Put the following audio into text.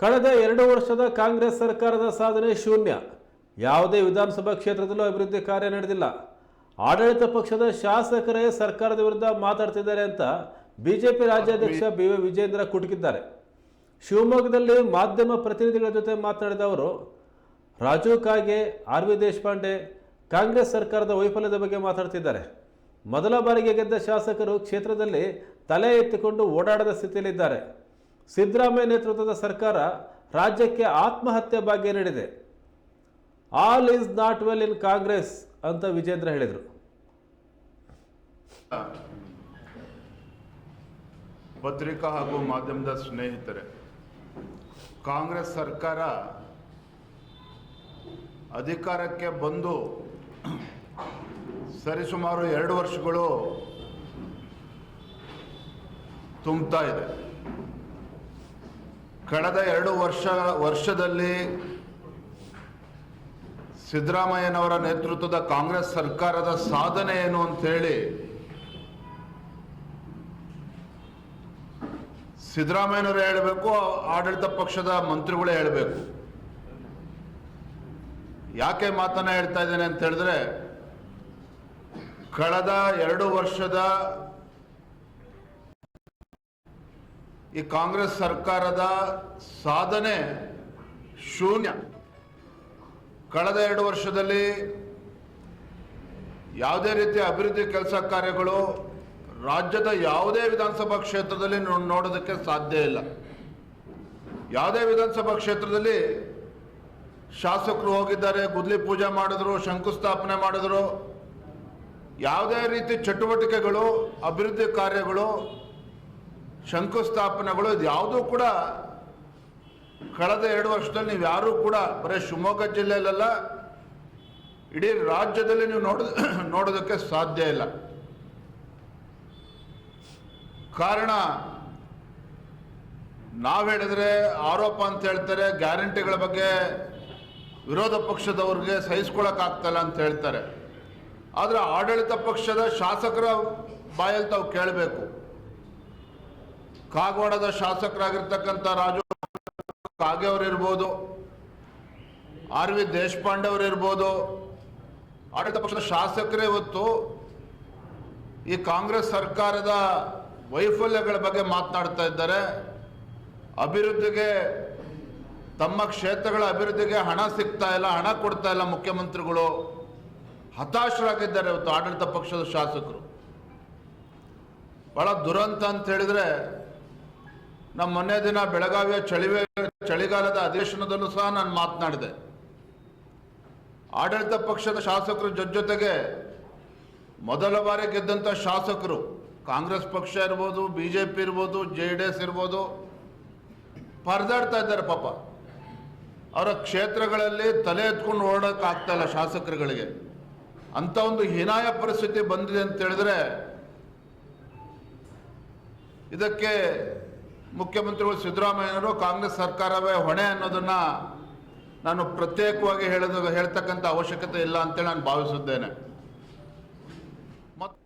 ಕಳೆದ ಎರಡು ವರ್ಷದ ಕಾಂಗ್ರೆಸ್ ಸರ್ಕಾರದ ಸಾಧನೆ ಶೂನ್ಯ. ಯಾವುದೇ ವಿಧಾನಸಭಾ ಕ್ಷೇತ್ರದಲ್ಲೂ ಅಭಿವೃದ್ಧಿ ಕಾರ್ಯ ನಡೆದಿಲ್ಲ. ಆಡಳಿತ ಪಕ್ಷದ ಶಾಸಕರೇ ಸರ್ಕಾರದ ವಿರುದ್ಧ ಮಾತಾಡ್ತಿದ್ದಾರೆ ಅಂತ ಬಿಜೆಪಿ ರಾಜ್ಯಾಧ್ಯಕ್ಷ ಬಿ ವಿ ವಿಜೇಂದ್ರ ಕುಟುಕಿದ್ದಾರೆ. ಶಿವಮೊಗ್ಗದಲ್ಲಿ ಮಾಧ್ಯಮ ಪ್ರತಿನಿಧಿಗಳ ಜೊತೆ ಮಾತನಾಡಿದ ಅವರು ರಾಜು ಕಾಗೆ ಆರ್ ವಿ ದೇಶಪಾಂಡೆ ಕಾಂಗ್ರೆಸ್ ಸರ್ಕಾರದ ವೈಫಲ್ಯದ ಬಗ್ಗೆ ಮಾತಾಡ್ತಿದ್ದಾರೆ. ಮೊದಲ ಬಾರಿಗೆ ಗೆದ್ದ ಶಾಸಕರು ಕ್ಷೇತ್ರದಲ್ಲಿ ತಲೆ ಎತ್ತಿಕೊಂಡು ಓಡಾಡದ ಸ್ಥಿತಿಯಲ್ಲಿದ್ದಾರೆ. ಸಿದ್ದರಾಮಯ್ಯ ನೇತೃತ್ವದ ಸರ್ಕಾರ ರಾಜ್ಯಕ್ಕೆ ಆತ್ಮಹತ್ಯೆ ಭಾಗ್ಯ ನೀಡಿದೆ. All is not well in Congress ಅಂತ ವಿಜೇಂದ್ರ ಹೇಳಿದರು. ಪತ್ರಿಕಾ ಹಾಗೂ ಮಾಧ್ಯಮದ ಸ್ನೇಹಿತರೆ ಕಾಂಗ್ರೆಸ್ ಸರ್ಕಾರ ಅಧಿಕಾರಕ್ಕೆ ಬಂದು ಸರಿಸುಮಾರು ಎರಡು ವರ್ಷಗಳು ತುಂಬ್ತಾ ಇದೆ. ಕಳೆದ ಎರಡು ವರ್ಷ, ವರ್ಷದಲ್ಲಿ ಸಿದ್ದರಾಮಯ್ಯನವರ ನೇತೃತ್ವದ ಕಾಂಗ್ರೆಸ್ ಸರ್ಕಾರದ ಸಾಧನೆ ಏನು ಅಂತೇಳಿ ಸಿದ್ದರಾಮಯ್ಯನವರೇ ಹೇಳಬೇಕು, ಆಡಳಿತ ಪಕ್ಷದ ಮಂತ್ರಿಗಳೇ ಹೇಳಬೇಕು. ಯಾಕೆ ಮಾತನ್ನ ಹೇಳ್ತಾ ಇದ್ದೇನೆ ಅಂತ ಹೇಳಿದ್ರೆ, ಕಳೆದ ಎರಡು ವರ್ಷದ ಈ ಕಾಂಗ್ರೆಸ್ ಸರ್ಕಾರದ ಸಾಧನೆ ಶೂನ್ಯ. ಕಳೆದ ಎರಡು ವರ್ಷದಲ್ಲಿ ಯಾವುದೇ ರೀತಿಯ ಅಭಿವೃದ್ಧಿ ಕೆಲಸ ಕಾರ್ಯಗಳು ರಾಜ್ಯದ ಯಾವುದೇ ವಿಧಾನಸಭಾ ಕ್ಷೇತ್ರದಲ್ಲಿ ನೋಡೋದಕ್ಕೆ ಸಾಧ್ಯ ಇಲ್ಲ. ಯಾವುದೇ ವಿಧಾನಸಭಾ ಕ್ಷೇತ್ರದಲ್ಲಿ ಶಾಸಕರು ಹೋಗಿದ್ದಾರೆ, ಗುದ್ಲಿ ಪೂಜೆ ಮಾಡಿದ್ರು, ಶಂಕುಸ್ಥಾಪನೆ ಮಾಡಿದ್ರು, ಯಾವುದೇ ರೀತಿ ಚಟುವಟಿಕೆಗಳು, ಅಭಿವೃದ್ಧಿ ಕಾರ್ಯಗಳು ಶಂಕುಸ್ಥಾಪನೆಗಳು ಇದು ಯಾವುದೂ ಕೂಡ ಕಳೆದ ಎರಡು ವರ್ಷದಲ್ಲಿ ನೀವು ಯಾರೂ ಕೂಡ ಬರೀ ಶಿವಮೊಗ್ಗ ಜಿಲ್ಲೆಯಲ್ಲ ಇಡೀ ರಾಜ್ಯದಲ್ಲಿ ನೀವು ನೋಡ, ನೋಡೋದಕ್ಕೆ ಸಾಧ್ಯ ಇಲ್ಲ. ಕಾರಣ, ನಾವು ಹೇಳಿದ್ರೆ ಆರೋಪ ಅಂತ ಹೇಳ್ತಾರೆ, ಗ್ಯಾರಂಟಿಗಳ ಬಗ್ಗೆ ವಿರೋಧ ಪಕ್ಷದವ್ರಿಗೆ ಸಹಿಸ್ಕೊಳಕ್ಕಾಗ್ತಲ್ಲ ಅಂತ ಹೇಳ್ತಾರೆ. ಆದರೆ ಆಡಳಿತ ಪಕ್ಷದ ಶಾಸಕರ ಬಾಯಲ್ಲಿ ತಾವು ಕೇಳಬೇಕು. ಕಾಗವಾಡದ ಶಾಸಕರಾಗಿರ್ತಕ್ಕಂಥ ರಾಜು ಕಾಗೆ ಅವರಿರ್ಬೋದು, ಆರ್ ವಿ ದೇಶಪಾಂಡೆ ಅವರಿರ್ಬೋದು, ಆಡಳಿತ ಪಕ್ಷದ ಶಾಸಕರೇ ಇವತ್ತು ಈ ಕಾಂಗ್ರೆಸ್ ಸರ್ಕಾರದ ವೈಫಲ್ಯಗಳ ಬಗ್ಗೆ ಮಾತನಾಡ್ತಾ ಇದ್ದಾರೆ. ಅಭಿವೃದ್ಧಿಗೆ, ತಮ್ಮ ಕ್ಷೇತ್ರಗಳ ಅಭಿವೃದ್ಧಿಗೆ ಹಣ ಸಿಗ್ತಾ ಇಲ್ಲ, ಹಣ ಕೊಡ್ತಾ ಇಲ್ಲ ಮುಖ್ಯಮಂತ್ರಿಗಳು. ಹತಾಶರಾಗಿದ್ದಾರೆ ಇವತ್ತು ಆಡಳಿತ ಪಕ್ಷದ ಶಾಸಕರು. ಬಹಳ ದುರಂತ ಅಂತ ಹೇಳಿದ್ರೆ ನಮ್ಮ ಮೊನ್ನೆ ದಿನ ಬೆಳಗಾವಿಯ ಚಳಿವೆ ಚಳಿಗಾಲದ ಅಧಿವೇಶನದಲ್ಲೂ ಸಹ ನಾನು ಮಾತನಾಡಿದೆ. ಆಡಳಿತ ಪಕ್ಷದ ಶಾಸಕರ ಜೊತೆ ಜೊತೆಗೆ ಮೊದಲ ಬಾರಿ ಗೆದ್ದಂಥ ಶಾಸಕರು, ಕಾಂಗ್ರೆಸ್ ಪಕ್ಷ ಇರ್ಬೋದು ಬಿ ಜೆ ಪಿ ಇರ್ಬೋದು ಜೆ ಡಿ ಎಸ್ ಇರ್ಬೋದು, ಪರದಾಡ್ತಾ ಇದ್ದಾರೆ ಪಾಪ. ಅವರ ಕ್ಷೇತ್ರಗಳಲ್ಲಿ ತಲೆ ಎತ್ಕೊಂಡು ಓಡೋಕ್ಕಾಗ್ತಾ ಇಲ್ಲ ಶಾಸಕರುಗಳಿಗೆ. ಅಂತ ಒಂದು ಹೀನಾಯ ಪರಿಸ್ಥಿತಿ ಬಂದಿದೆ ಅಂತ ಹೇಳಿದ್ರೆ ಇದಕ್ಕೆ ಮುಖ್ಯಮಂತ್ರಿಗಳು ಸಿದ್ದರಾಮಯ್ಯನವರು ಕಾಂಗ್ರೆಸ್ ಸರ್ಕಾರವೇ ಹೊಣೆ ಅನ್ನೋದನ್ನ ನಾನು ಪ್ರತ್ಯೇಕವಾಗಿ ಹೇಳೋದು ಹೇಳ್ತಕ್ಕಂಥ ಅವಶ್ಯಕತೆ ಇಲ್ಲ ಅಂತೇಳಿ ನಾನು ಭಾವಿಸಿದ್ದೇನೆ